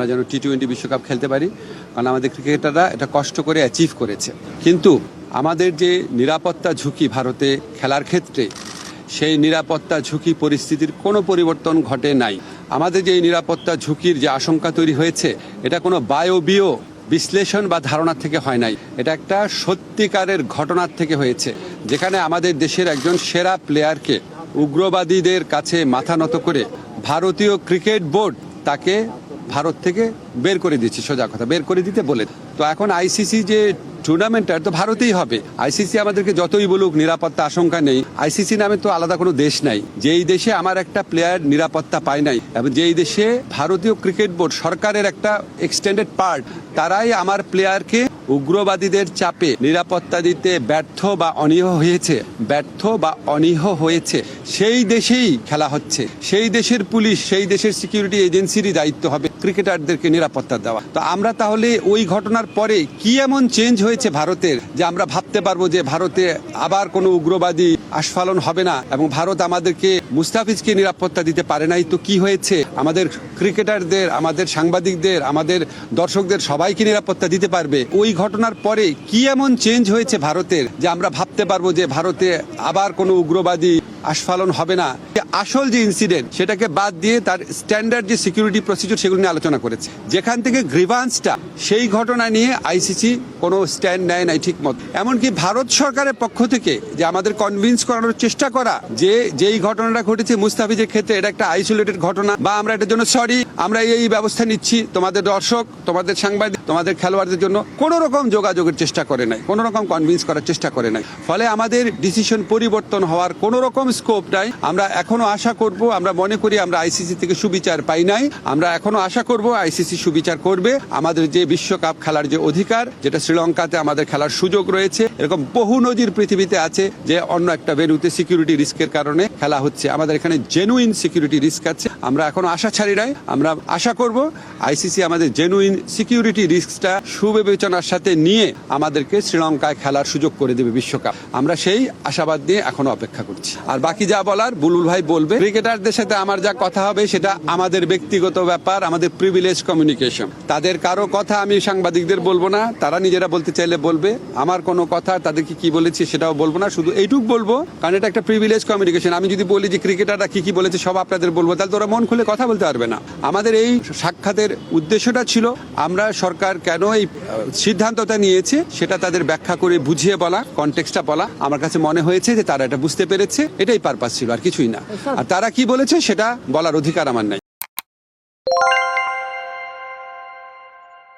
আমরা যেন T twenty বিশ্বকাপ খেলতে পারি, কারণ আমাদের ক্রিকেটাররা এটা কষ্ট করে অ্যাচিভ করেছে। কিন্তু আমাদের যে নিরাপত্তা ঝুঁকি ভারতে খেলার ক্ষেত্রে, সেই নিরাপত্তা ঝুঁকি পরিস্থিতির কোনো পরিবর্তন ঘটে নাই। আমাদের যে নিরাপত্তা ঝুঁকির যে আশঙ্কা তৈরি হয়েছে, এটা কোনো বায়বীয় বিশ্লেষণ বা ধারণা থেকে হয় নাই। এটা একটা সত্যিকারের ঘটনার থেকে হয়েছে, যেখানে আমাদের দেশের একজন সেরা প্লেয়ারকে উগ্রবাদীদের কাছে মাথা নত করে ভারতীয় ক্রিকেট বোর্ড তাকে ভারত থেকে বের করে দিচ্ছে সোজা কথা, বের করে দিতে বলে। তো এখন আইসিসি যে টুর্নামেন্টটা তো ভারতেই হবে। আইসিসি আমাদেরকে যতই বলুক, নিরাপত্তা আশঙ্কা নেই। আইসিসি নামে তো আলাদা কোনো দেশ নাই। যেই দেশে আমার একটা প্লেয়ার নিরাপত্তা পায় নাই, এবং যেই দেশে ভারতীয় ক্রিকেট বোর্ড সরকারের একটা এক্সটেন্ডেড পার্ট তারাই আমার প্লেয়ারকে উগ্রবাদীদের চাপে নিরাপত্তা দিতে ব্যর্থ বা অনীহ হয়েছে। ব্যর্থ বা অনীহ হয়েছে। সেই দেশেই খেলা হচ্ছে। সেই দেশের পুলিশ, সেই দেশের সিকিউরিটি এজেন্সিরই দায়িত্ব হবে। ক্রিকেটারদেরকে নিরাপত্তা দেওয়া। তো আমরা তাহলে ওই ঘটনার পরে কি এমন চেঞ্জ হয়েছে ভারতের যে আমরা ভাবতে পারব যে ভারতে আবার কোনো উগ্রবাদী আস্ফালন হবে না এবং ভারত আমাদেরকে মুস্তাফিজকে নিরাপত্তা দিতে পারে নাই? তো কি হয়েছে? আমাদের ক্রিকেটারদের, আমাদের সাংবাদিকদের, আমাদের দর্শকদের সবাইকে নিরাপত্তা দিতে পারবে? ওই ঘটনার পরে কি এমন চেঞ্জ হয়েছে ভারতের যে আমরা ভাবতে পারব যে ভারতে আবার কোনো উগ্রবাদী আস্ফালন হবে না। আসল যে ইনসিডেন্ট সেটাকে বাদ দিয়ে তার স্ট্যান্ডার্ড যে সিকিউরিটি প্রসিডিউর সেগুলো নিয়ে আলোচনা করেছে। যেখান থেকে গ্রিভান্সটা সেই ঘটনা নিয়ে আইসিসি কোনো স্ট্যান্ড নেয় নাই ঠিক মতো এমনকি ভারত সরকারের পক্ষ থেকে যে আমাদের কনভিন্স করানোর চেষ্টা করা, যে যেই ঘটনাটা ঘটেছে মুস্তাফিজের ক্ষেত্রে, এটা একটা আইসোলেটেড ঘটনা, বা আমরা এটার জন্য সরি আমরা এই ব্যবস্থা নিচ্ছি, তোমাদের দর্শক, তোমাদের সাংবাদিক, তোমাদের খেলোয়াড়দের জন্য কোনো রকম যোগাযোগের চেষ্টা করে নাই, কোনো রকম কনভিন্স করার চেষ্টা করে নাই। ফলে আমাদের ডিসিশন পরিবর্তন হওয়ার কোনো রকম স্কোপ নাই। আমরা এখনও আশা করব, আমরা মনে করি আমরা আইসিসি থেকে সুবিচার পাই নাই। আমরা এখনও আশা করব আইসিসি সুবিচার করবে। আমাদের যে বিশ্বকাপ খেলার যে অধিকার, যেটা শ্রীলঙ্কাতে আমাদের খেলার সুযোগ রয়েছে, এরকম বহু নজির পৃথিবীতে আছে, যে অন্য একটা ভেন্যুতে সিকিউরিটি রিস্কের কারণে খেলা হচ্ছে। আমাদের এখানে জেনুইন সিকিউরিটি রিস্ক আছে। আমরা এখনও আশা ছাড়ি নাই। আমরা আশা করব আইসিসি আমাদের জেনুইন সিকিউরিটি রিস্কটা সুবিবেচনার সাথে নিয়ে আমাদেরকে শ্রীলঙ্কায় খেলার সুযোগ করে দেবে বিশ্বকাপ। আমরা সেই আশাবাদ নিয়ে এখনও অপেক্ষা করছি। আর বাকি যা বলার বুলুল ভাই বলবে। ক্রিকেটারদের সাথে আমার যা কথা হবে সেটা আমাদের ব্যক্তিগত ব্যাপার, আমাদের প্রিভিলেজ কমিউনিকেশন তাদের কারও কথা আমি সাংবাদিকদের বলব না, তারা নিজেরা বলতে চাইলে বলবে। আমার কোনো কথা, তাদেরকে কি বলেছি সেটাও বলব না, শুধু এইটুক বলব, কারণ এটা একটা প্রিভিলেজ কমিউনিকেশন আমি যদি বলি যে ক্রিকেটাররা কি কি বলেছে সব আপনাদের বলব, তাহলে তো ওরা মন খুলে কথা বলতে পারবে না। আমাদের এই সাক্ষাতের উদ্দেশ্যটা ছিল, আমরা সরকার কেন এই সিদ্ধান্তটা নিয়েছে, সেটা তাদের ব্যাখ্যা করে বুঝিয়ে বলা কনটেক্সটটা বলা। আমার কাছে মনে হয়েছে যে তারা এটা বুঝতে পেরেছে। এটাই পারপাস ছিল, আর কিছুই না। আর তারা কি বলেছে সেটা বলার অধিকার আমার নাই।